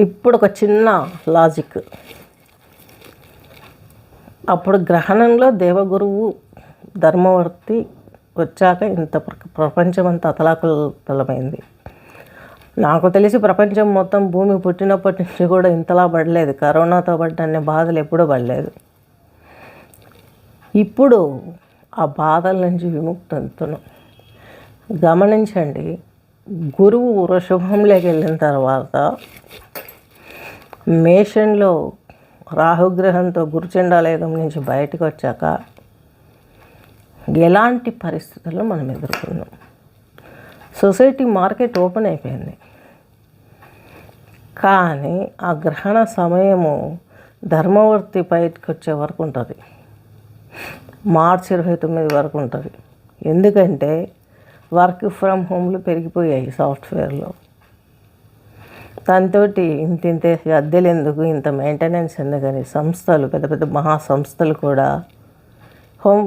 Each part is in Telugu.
ఇప్పుడు ఒక చిన్న లాజిక్. అప్పుడు గ్రహణంలో దేవగురువు ధర్మవర్తి వచ్చాక ఇంత ప్ర- ప్రపంచం అంతా అతలాకులతలమైంది నాకు తెలిసి ప్రపంచం మొత్తం భూమి పుట్టినప్పటి నుంచి కూడా ఇంతలా పడలేదు. కరోనాతో పడ్డన్ని బాధలు ఎప్పుడూ పడలేదు. ఇప్పుడు ఆ బాధల నుంచి విముక్తంతున్నాం గమనించండి గురువు వృషభంలోకి వెళ్ళిన తర్వాత మేషంలో రాహుగ్రహంతో గురుచండాలయం నుంచి బయటకు వచ్చాక ఎలాంటి పరిస్థితుల్లో మనం ఎదుర్కొన్నాం? సొసైటీ మార్కెట్ ఓపెన్ అయిపోయింది. కానీ ఆ గ్రహణ సమయము ధర్మవర్తి బయటకు వచ్చే వరకు ఉంటుంది. మార్చి ఇరవై తొమ్మిది వరకు ఉంటుంది. ఎందుకంటే వర్క్ ఫ్రమ్ హోమ్లు పెరిగిపోయాయి సాఫ్ట్వేర్లో. దాంతో ఇంత ఇంత అద్దెలు ఎందుకు ఇంత మెయింటెనెన్స్ ఎందుకని సంస్థలు పెద్ద పెద్ద మహా సంస్థలు కూడా హోమ్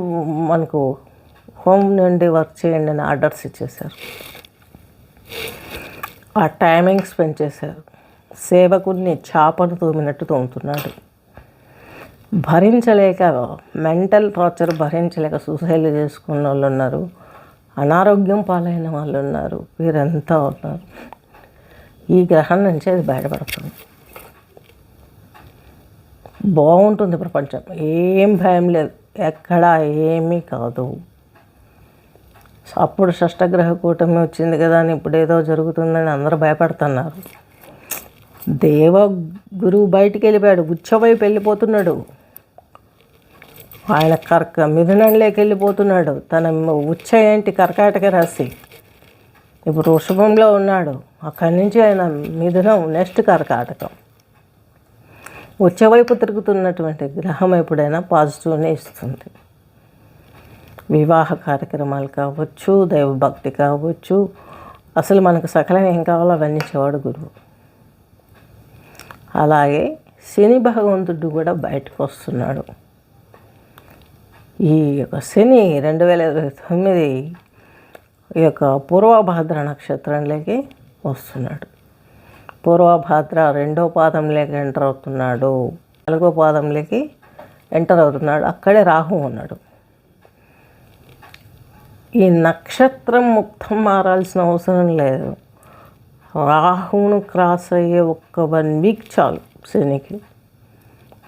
మనకు హోమ్ నుండి వర్క్ చేయండి అని ఆర్డర్స్ ఇచ్చేశారు. ఆ టైమింగ్స్ పెంచేశారు సేవకుడిని చేపను తోమినట్టు తోముతున్నాడు. భరించలేక మెంటల్ టార్చర్ భరించలేక సూసైడ్ చేసుకున్న వాళ్ళు ఉన్నారు అనారోగ్యం పాలైన వాళ్ళు ఉన్నారు వీరంతా ఉన్నారు. ఈ గ్రహం నుంచి అది బయటపడుతుంది. బాగుంటుంది ప్రపంచం. ఏం భయం లేదు. ఎక్కడా ఏమీ కాదు. అప్పుడు షష్టగ్రహ కూటమి వచ్చింది కదా అని ఇప్పుడు ఏదో జరుగుతుందని అందరూ భయపడుతున్నారు. దేవ గురువు బయటికి వెళ్ళిపోయాడు. గుచ్చవైపు వెళ్ళిపోతున్నాడు. ఆయన కర్క మిథునంలోకి వెళ్ళిపోతున్నాడు. తన ఉచ్చ ఏంటి? కర్కాటక రాశి. ఇప్పుడు వృషభంలో ఉన్నాడు. అక్కడి నుంచి ఆయన మిథునం నెక్స్ట్ కర్కాటకం. వచ్చేవైపు తిరుగుతున్నటువంటి గ్రహం ఎప్పుడైనా పాజిటివ్నే ఇస్తుంది. వివాహ కార్యక్రమాలు కావచ్చు దైవభక్తి కావచ్చు. అసలు మనకు సకలం ఏం కావాలో అవన్నీ చెవాడు గురువు. అలాగే శని భగవంతుడు కూడా బయటకు వస్తున్నాడు. ఈ యొక్క శని రెండు వేల ఇరవై తొమ్మిది ఈ యొక్క పూర్వభాద్ర నక్షత్రంలోకి వస్తున్నాడు. పూర్వభాద్ర రెండో పాదంలోకి ఎంటర్ అవుతున్నాడు. నాలుగో పాదంలోకి ఎంటర్ అవుతున్నాడు. అక్కడే రాహు ఉన్నాడు. ఈ నక్షత్రం మొత్తం మారాల్సిన అవసరం లేదు. రాహువును క్రాస్ అయ్యే ఒక్క వన్ వీక్ చాలు శనికి.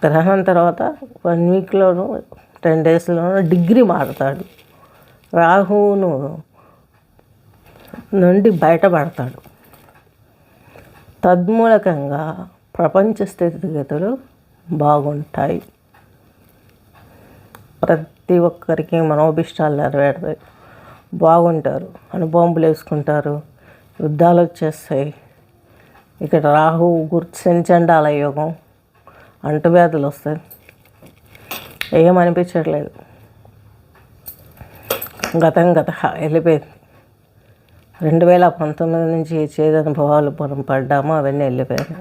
గ్రహణం తర్వాత వన్ వీక్లోనూ టెన్ డేస్లోనూ డిగ్రీ మారుతాడు. రాహువును నుండి బయటపడతాడు. తద్మూలకంగా ప్రపంచ స్థితిగతులు బాగుంటాయి. ప్రతి ఒక్కరికి మనోభిష్టాలు నెరవేరుతాయి. బాగుంటారు. అనుబాంబులు వేసుకుంటారు. యుద్ధాలు వచ్చేస్తాయి. ఇక్కడ రాహు గుర్తించండాల యోగం అంటువ్యాధులు వస్తాయి. ఏమనిపించట్లేదు. గతం గత వెళ్ళిపోయింది. రెండు వేల పంతొమ్మిది నుంచి చేదు అనుభవాలు మనం పడ్డామో అవన్నీ వెళ్ళిపోయాయి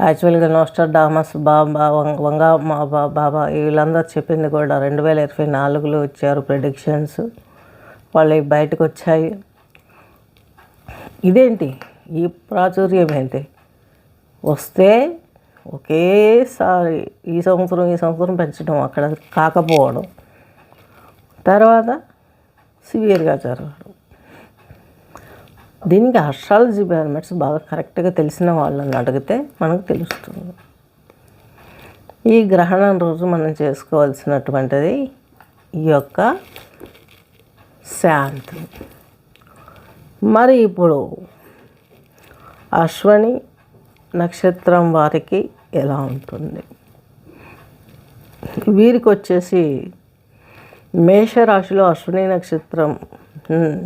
యాక్చువల్గా నోస్టర్ డామస్ బాబా వం- వంగా మా బా- బాబా వీళ్ళందరూ చెప్పింది కూడా రెండు వేల ఇరవై నాలుగులో వచ్చారు ప్రిడిక్షన్స్ వాళ్ళు బయటకు వచ్చాయి ఇదేంటి? ఈ ప్రాచుర్యం ఏంటి? వస్తే ఒకేసారి ఈ సంవత్సరం ఈ సంవత్సరం పెంచడం అక్కడ కాకపోవడం. తర్వాత సివియర్గా జరగడం దీనికి అస్ట్రాలజీ ప్లానెట్స్ బాగా కరెక్ట్గా తెలిసిన వాళ్ళని అడిగితే మనకు తెలుస్తుంది. ఈ గ్రహణం రోజు మనం చేసుకోవాల్సినటువంటిది ఈ యొక్క శాంతి. మరి ఇప్పుడు అశ్వని నక్షత్రం వారికి ఎలా ఉంటుంది? వీరికి వచ్చేసి మేషరాశిలో అశ్విని నక్షత్రం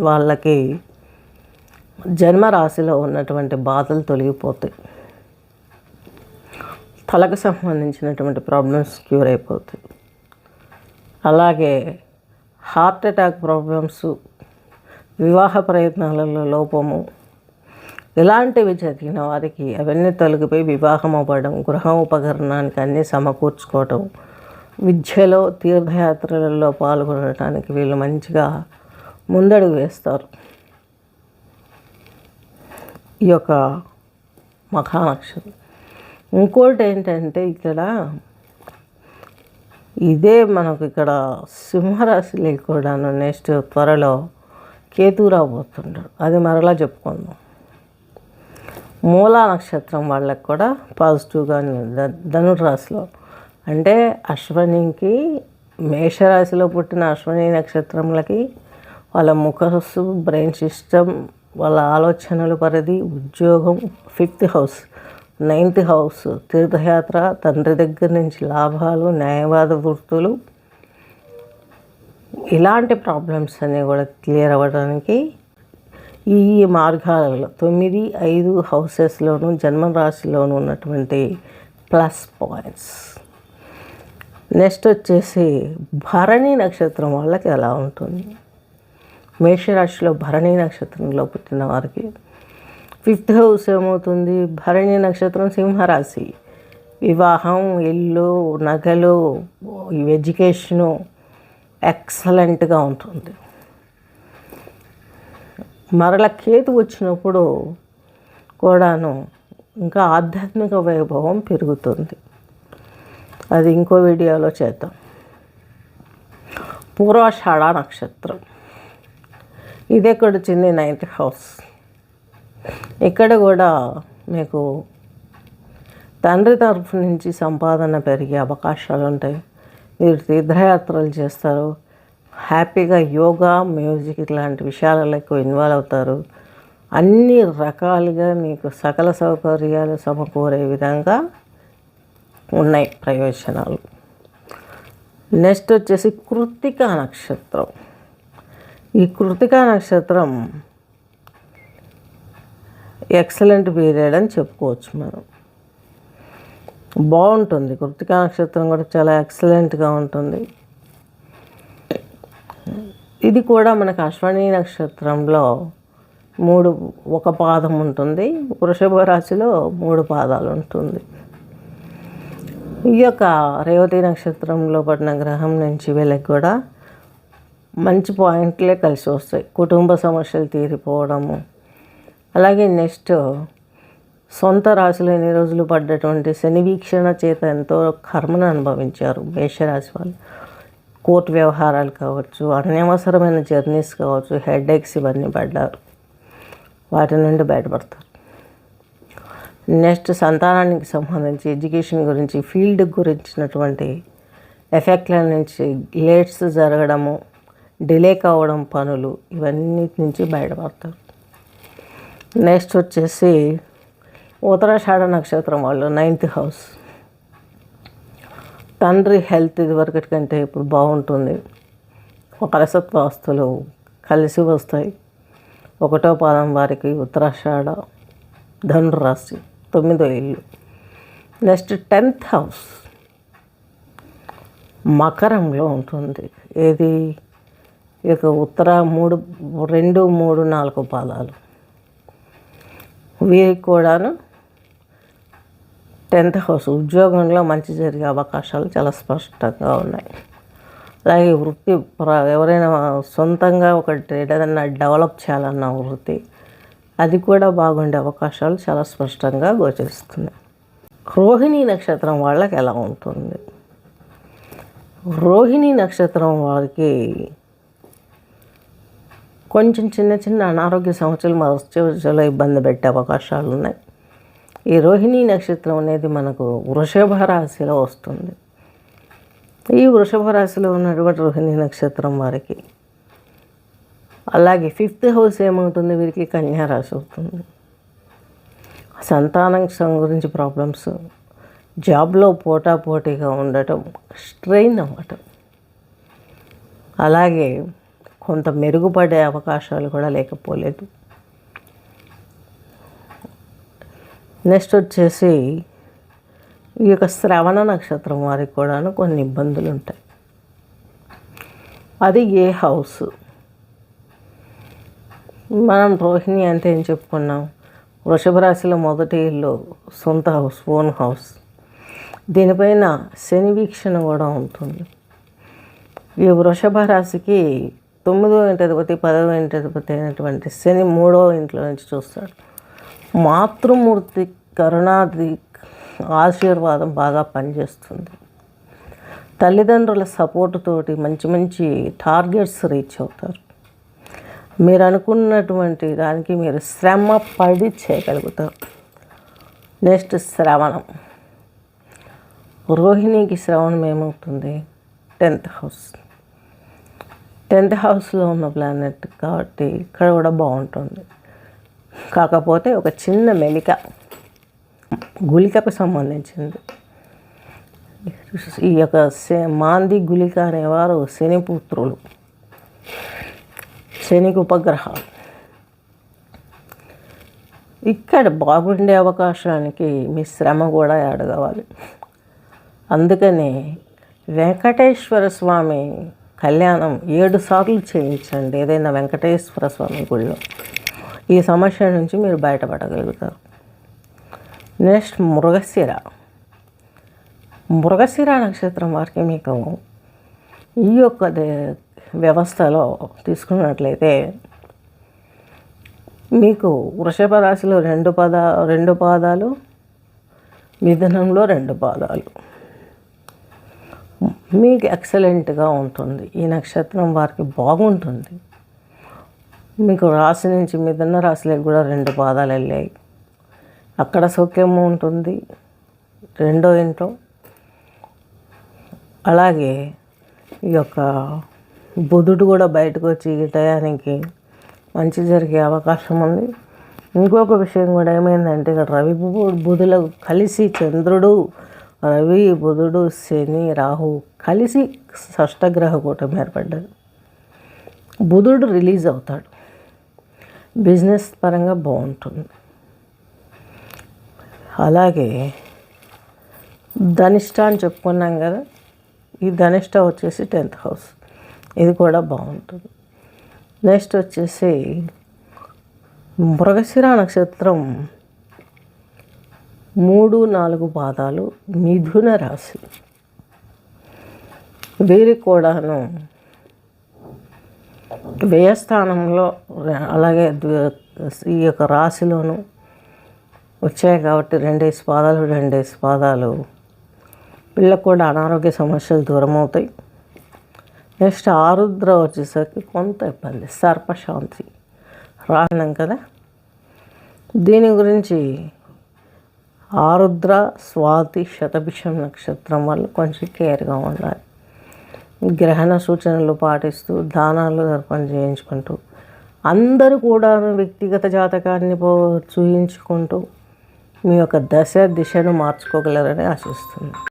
వాళ్ళకి జన్మరాశిలో ఉన్నటువంటి బాధలు తొలగిపోతాయి. తలకు సంబంధించినటువంటి ప్రాబ్లమ్స్ క్యూర్ అయిపోతాయి. అలాగే హార్ట్ అటాక్ ప్రాబ్లమ్స్ వివాహ ప్రయత్నాలలో లోపము ఇలాంటివి జరిగిన వారికి అవన్నీ తొలగిపోయి వివాహం అవ్వడం గృహ ఉపకరణానికి అన్నీ సమకూర్చుకోవడం విద్యలో తీర్థయాత్రలలో పాల్గొనడానికి వీళ్ళు మంచిగా ముందడుగు వేస్తారు. ఈ యొక్క మఖానక్షత్రం ఇంకోటి ఏంటంటే ఇక్కడ ఇదే మనకు ఇక్కడ సింహరాశిలో కూడాను నెక్స్ట్ త్వరలో కేతు రాబోతుంటాడు. అది మరలా చెప్పుకుందాం. మూలా నక్షత్రం వాళ్ళకి కూడా పాజిటివ్గా ధనుర్ రాశిలో. అంటే అశ్వనికి మేషరాశిలో పుట్టిన అశ్వని నక్షత్రములకి వాళ్ళ ముఖస్సు బ్రెయిన్ సిస్టమ్ వాళ్ళ ఆలోచనల పరిధి ఉద్యోగం ఫిఫ్త్ హౌస్ నైన్త్ హౌస్ తీర్థయాత్ర తండ్రి దగ్గర నుంచి లాభాలు న్యాయవాద వృత్తులు ఇలాంటి ప్రాబ్లమ్స్ అన్నీ కూడా క్లియర్ అవ్వడానికి ఈ మార్గాలలో తొమ్మిది ఐదు హౌసెస్లోను జన్మ రాశిలోనూ ఉన్నటువంటి ప్లస్ పాయింట్స్ నెక్స్ట్ వచ్చేసి భరణి నక్షత్రం వాళ్ళకి ఎలా ఉంటుంది? మేషరాశిలో భరణి నక్షత్రంలో పుట్టిన వారికి ఫిఫ్త్ హౌస్ ఏమవుతుంది? భరణి నక్షత్రం సింహరాశి. వివాహం ఇల్లు నగలు ఎడ్యుకేషను ఎక్సలెంట్గా ఉంటుంది. మరల కేతు వచ్చినప్పుడు కూడాను ఇంకా ఆధ్యాత్మిక వైభవం పెరుగుతుంది. అది ఇంకో వీడియోలో చేద్దాం. పూర్వాషాఢ నక్షత్రం. ఇదే కూడా వచ్చింది నైన్త్ హౌస్. ఇక్కడ కూడా మీకు తండ్రి తరఫు నుంచి సంపాదన పెరిగే అవకాశాలు ఉంటాయి. మీరు తీర్థయాత్రలు చేస్తారు. హ్యాపీగా యోగా మ్యూజిక్ ఇట్లాంటి విషయాలలో ఎక్కువ ఇన్వాల్వ్ అవుతారు. అన్ని రకాలుగా మీకు సకల సౌకర్యాలు సమకూరే విధంగా ఉన్నాయి ప్రయోజనాలు. నెక్స్ట్ వచ్చేసి కృత్తికా నక్షత్రం. ఈ కృతికా నక్షత్రం ఎక్సలెంట్ పీరియడ్ అని చెప్పుకోవచ్చు మనం. బాగుంటుంది. కృతికా నక్షత్రం కూడా చాలా ఎక్సలెంట్గా ఉంటుంది. ఇది కూడా మనకు అశ్వని నక్షత్రంలో మూడు ఒక పాదం ఉంటుంది. వృషభ రాశిలో మూడు పాదాలు ఉంటుంది. ఈ యొక్క రేవతి నక్షత్రంలో పడిన గ్రహం నుంచి వీళ్ళకి కూడా మంచి పాయింట్లే కలిసి వస్తాయి. కుటుంబ సమస్యలు తీరిపోవడము. అలాగే నెక్స్ట్ సొంత రాశిలో ఎన్ని రోజులు పడ్డటువంటి శని వీక్షణ చేత ఎంతో కర్మను అనుభవించారు. మేషరాశి వాళ్ళు. కోర్టు వ్యవహారాలు కావచ్చు అనవసరమైన జర్నీస్ కావచ్చు హెడ్ఏక్స్ ఇవన్నీ పడ్డారు. వాటి నుండి బయటపడతారు. నెక్స్ట్ సంతానానికి సంబంధించి ఎడ్యుకేషన్ గురించి ఫీల్డ్ గురించినటువంటి ఎఫెక్ట్ల నుంచి లేట్స్ జరగడము డిలే కావడం పనులు ఇవన్నీ నుంచి బయటపడతారు. నెక్స్ట్ వచ్చేసి ఉత్తరాషాఢ నక్షత్రం వాళ్ళు నైన్త్ హౌస్ తండ్రి హెల్త్ ఇదివరకటి కంటే ఇప్పుడు బాగుంటుంది. కలసత్వ వస్తువులు కలిసి వస్తాయి. ఒకటో పాదం వారికి ఉత్తరాషాఢ ధనురాశి తొమ్మిదో ఇల్లు. నెక్స్ట్ టెన్త్ హౌస్ మకరంలో ఉంటుంది. ఏది? ఇక ఉత్తర మూడు రెండు మూడు నాలుగు పాదాలు. వీరికి కూడాను టెన్త్ హౌస్ ఉద్యోగంలో మంచి జరిగే అవకాశాలు చాలా స్పష్టంగా ఉన్నాయి. అలాగే వృత్తి ఎవరైనా సొంతంగా ఒకటి ఏదైనా డెవలప్ చేయాలన్న వృత్తి అది కూడా బాగుండే అవకాశాలు చాలా స్పష్టంగా గోచరిస్తున్నాయి. రోహిణీ నక్షత్రం వాళ్ళకి ఎలా ఉంటుంది? రోహిణీ నక్షత్రం వారికి కొంచెం చిన్న చిన్న అనారోగ్య సమస్యలు మధ్యలో ఇబ్బంది పెట్టే అవకాశాలు ఉన్నాయి. ఈ రోహిణీ నక్షత్రం అనేది మనకు వృషభ రాశిలో వస్తుంది. ఈ వృషభ రాశిలో ఉన్నటువంటి రోహిణీ నక్షత్రం వారికి అలాగే ఫిఫ్త్ హౌస్ ఏమవుతుంది? వీరికి కన్యారాశి అవుతుంది. సంతానం గురించి ప్రాబ్లమ్స్ జాబ్లో పోటాపోటీగా ఉండటం స్ట్రెయిన్ అవ్వటం అలాగే కొంత మెరుగుపడే అవకాశాలు కూడా లేకపోలేదు. నెక్స్ట్ వచ్చేసి ఈ యొక్క శ్రవణ నక్షత్రం వారికి కూడాను కొన్ని ఇబ్బందులు ఉంటాయి. అది ఏ హౌస్? మనం రోహిణి అంటే ఏం చెప్పుకున్నాం? వృషభ రాశిలో మొదటి ఇల్లు సొంత హౌస్ ఓన్ హౌస్. దీనిపైన శని వీక్షణ కూడా ఉంటుంది. ఈ వృషభ రాశికి తొమ్మిదో ఇంటి పదవ ఇంటి అధిపతి అయినటువంటి శని మూడో ఇంట్లో నుంచి చూస్తాడు. మాతృమూర్తి కరుణాది ఆశీర్వాదం బాగా పనిచేస్తుంది. తల్లిదండ్రుల సపోర్ట్ తోటి మంచి మంచి టార్గెట్స్ రీచ్ అవుతారు. మీరు అనుకున్నటువంటి దానికి మీరు శ్రమ పడి చేయగలుగుతారు. నెక్స్ట్ శ్రవణం. రోహిణికి శ్రవణం ఏమవుతుంది? టెన్త్ హౌస్ టెన్త్ హౌస్లో ఉన్న ప్లానెట్ కాబట్టి ఇక్కడ కూడా బాగుంటుంది. కాకపోతే ఒక చిన్న మెలిక గుళికకు సంబంధించింది. ఈ యొక్క శ- మాంది గుళిక అనేవారు శనిపుత్రులు. శనికి ఉపగ్రహాలు. ఇక్కడ బాగుండే అవకాశానికి మీ శ్రమ కూడా అడగవాలి అందుకని వెంకటేశ్వర స్వామి కళ్యాణం ఏడు సార్లు చేయించండి ఏదైనా వెంకటేశ్వర స్వామి గుడిలో. ఈ సమస్య నుంచి మీరు బయటపడగలుగుతారు. నెక్స్ట్ మృగశిర. మృగశిర నక్షత్రం వారికి మీకు ఈ యొక్క వ్యవస్థలో తీసుకున్నట్లయితే మీకు వృషభ రాశిలో రెండు పద రెండు పాదాలు మిథునంలో రెండు పాదాలు. మీకు ఎక్సలెంట్గా ఉంటుంది. ఈ నక్షత్రం వారికి బాగుంటుంది. మీకు రాశి నుంచి మీదన్న రాశిలోకి కూడా రెండు పాదాలు వెళ్ళాయి. అక్కడ సౌఖ్యము ఉంటుంది. రెండో ఇంట్లో. అలాగే ఈ యొక్క బుధుడు కూడా బయటకు వచ్చి ఈ టయానికి మంచి జరిగే అవకాశం ఉంది. ఇంకొక విషయం కూడా ఏమైందంటే ఇక్కడ రవి బుధులు కలిసి చంద్రుడు రవి బుధుడు శని రాహు కలిసి షష్టగ్రహ కూటమి ఏర్పడ్డది. బుధుడు రిలీజ్ అవుతాడు. బిజినెస్ పరంగా బాగుంటుంది. అలాగే ధనిష్ట అని చెప్పుకున్నాం కదా ఈ ధనిష్ట వచ్చేసి టెన్త్ హౌస్. ఇది కూడా బాగుంటుంది. నెక్స్ట్ వచ్చేసి మృగశిర నక్షత్రం మూడు నాలుగు పాదాలు మిథున రాశి. వీరికి కూడాను వ్యయస్థానంలో అలాగే ఈ యొక్క రాశిలోను వచ్చాయి కాబట్టి రెండేసి పాదాలు రెండేసి పాదాలు. పిల్లకు కూడా అనారోగ్య సమస్యలు దూరం అవుతాయి నెక్స్ట్ ఆరుద్ర వచ్చేసరికి కొంత ఇబ్బంది సర్పశాంతి. రాన్నాం కదా? దీని గురించి ఆరుద్ర స్వాతి శతభిషం నక్షత్రం వాళ్ళు కొంచెం కేర్గా ఉండాలి. గ్రహణ సూచనలు పాటిస్తూ దానాలు దర్పణ చేయించుకుంటూ అందరూ కూడా వ్యక్తిగత జాతకాన్ని పో చూయించుకుంటూ మీ యొక్క దశ దిశను మార్చుకోగలరని ఆశిస్తుంది